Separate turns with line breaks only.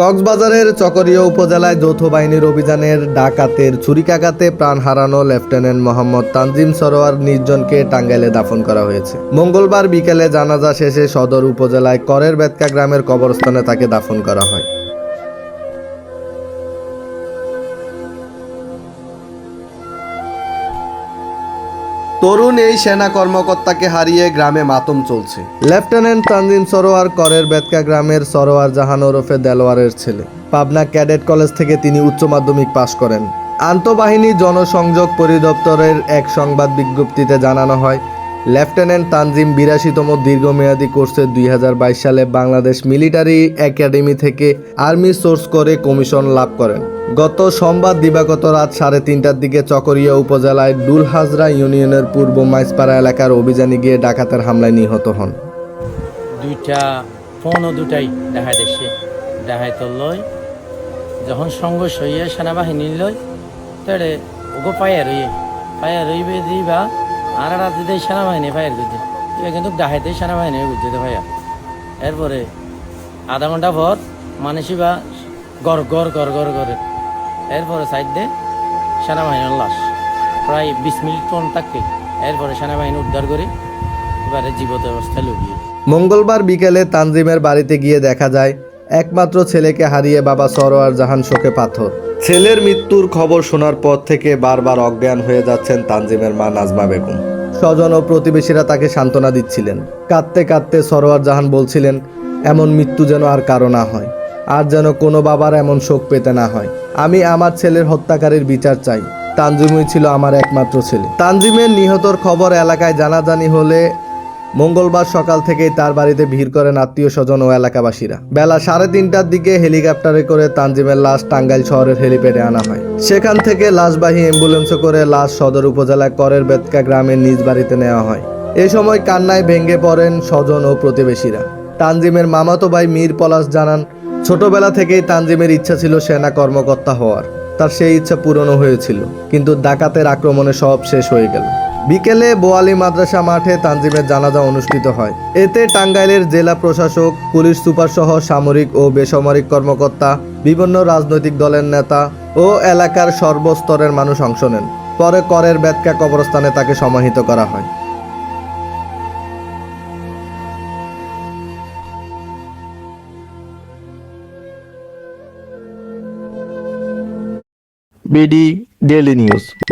কক্সবাজারের চকরিয়া উপজেলায় যৌথ বাহিনীর অভিযানের ডাকাতের ছুরিকাঘাতে প্রাণ হারানো লেফটেন্যান্ট মোহাম্মদ তানজিম সরোয়ার নির্জনকে টাঙ্গাইলে দাফন করা হয়েছে। মঙ্গলবার বিকেলে জানাজা শেষে সদর উপজেলায় করের বেতকা গ্রামের কবরস্থানে তাকে দাফন করা হয়। তরুণ এই সেনা কর্মকর্তাকে হারিয়ে গ্রামে মাতম চলছে। লেফটেন্যান্ট তানজিম সরোয়ার করের বেতকা গ্রামের সরোয়ার জাহান ওরফে দেলোয়ারের ছেলে। পাবনা ক্যাডেট কলেজ থেকে তিনি উচ্চ মাধ্যমিক পাশ করেন। আন্তঃবাহিনী জনসংযোগ পরিদপ্তরের এক সংবাদ বিজ্ঞপ্তিতে জানানো হয় লেফটেন্যান্ট তানজিম বিরাশিতম দীর্ঘমেয়াদী কোর্সে দুই হাজার বাইশ সালে বাংলাদেশ মিলিটারি একাডেমি থেকে আর্মি সোর্স করে কমিশন লাভ করেন। গত সোমবার দিবাগত রাত সাড়ে তিনটার দিকে চকরিয়া উপজেলায় ডুলহাজরা ইউনিয়নের পূর্ব মাইজপাড়া এলাকার অভিযানে গিয়ে ডাকাতের হামলায় নিহত হন।
দুইটা ফোনও দুটাই দেখাই দেশে তো লই যখন সংঘর্ষ হইয়া সেনাবাহিনী লই তাহলে ওগো পায়া রইয়ে। পায়া রইবে দিবা আর রাতে দেয় সেনাবাহিনী ফায়ার করছে এবার কিন্তু দেখাইতে সেনাবাহিনী বুঝতে ভাইয়া। এরপরে আধা ঘণ্টা পর মানুষই বা গড় গড় গড় গড় করে এরপরে সাইড দে সেনাবাহিনীর লাশ। প্রায় বিশ মিনিট পর থাকতে এরপরে সেনাবাহিনী উদ্ধার করে এবারে জীবত অবস্থায় লুকিয়ে।
মঙ্গলবার বিকেলে তানজিমের বাড়িতে গিয়ে দেখা যায়, একমাত্র ছেলেকে হারিয়ে বাবা সরোয়ার জাহান শোকে পাথর। ছেলের মৃত্যুর খবর শোনার পর থেকে বারবার অজ্ঞান হয়ে যাচ্ছেন তানজিমের মা নাজমা বেগম। স্বজন ও প্রতিবেশীরা তাকে সান্ত্বনা দিচ্ছিলেন। কাঁদতে কাঁদতে সরোয়ার জাহান বলছিলেন, এমন মৃত্যু যেন আর কারও না হয়, আর যেন কোনো বাবার এমন শোক পেতে না হয়। আমি আমার ছেলের হত্যাকারীর বিচার চাই। তানজিমই ছিল আমার একমাত্র ছেলে। তানজিমের নিহতর খবর এলাকায় জানাজানি হলে মঙ্গলবার সকাল থেকেই তার বাড়িতে ভিড় করেন আত্মীয় স্বজন ও এলাকাবাসীরা। বেলা সাড়ে তিনটার দিকে হেলিকপ্টারে করে তানজিমের লাশ টাঙ্গাইল শহরের হেলিপ্যাডে আনা হয়। সেখান থেকে লাশবাহী অ্যাম্বুলেন্সে করে লাশ সদর উপজেলায় করের বেতকা গ্রামের নিজ বাড়িতে নেওয়া হয়। এ সময় কান্নায় ভেঙে পড়েন স্বজন ও প্রতিবেশীরা। তানজিমের মামাতো ভাই মীর পলাশ জানান, ছোটবেলা থেকেই তানজিমের ইচ্ছা ছিল সেনা কর্মকর্তা হওয়ার। তার সেই ইচ্ছা পূরণও হয়েছিল, কিন্তু ডাকাতের আক্রমণে সব শেষ হয়ে গেল। বিকেলে বোয়ালি মাদ্রাসা মাঠে তানজিমের জানাজা অনুষ্ঠিত হয়। এতে টাঙ্গাইলের জেলা প্রশাসক, পুলিশ সুপার সহ সামরিক ও বেসামরিক কর্মকর্তা, বিভিন্ন রাজনৈতিক দলের নেতা ও এলাকার সর্বস্তরের মানুষ অংশ নেন। পরে করের বেতকা কবরস্থানে তাকে সমাহিত করা হয়। BD daily news.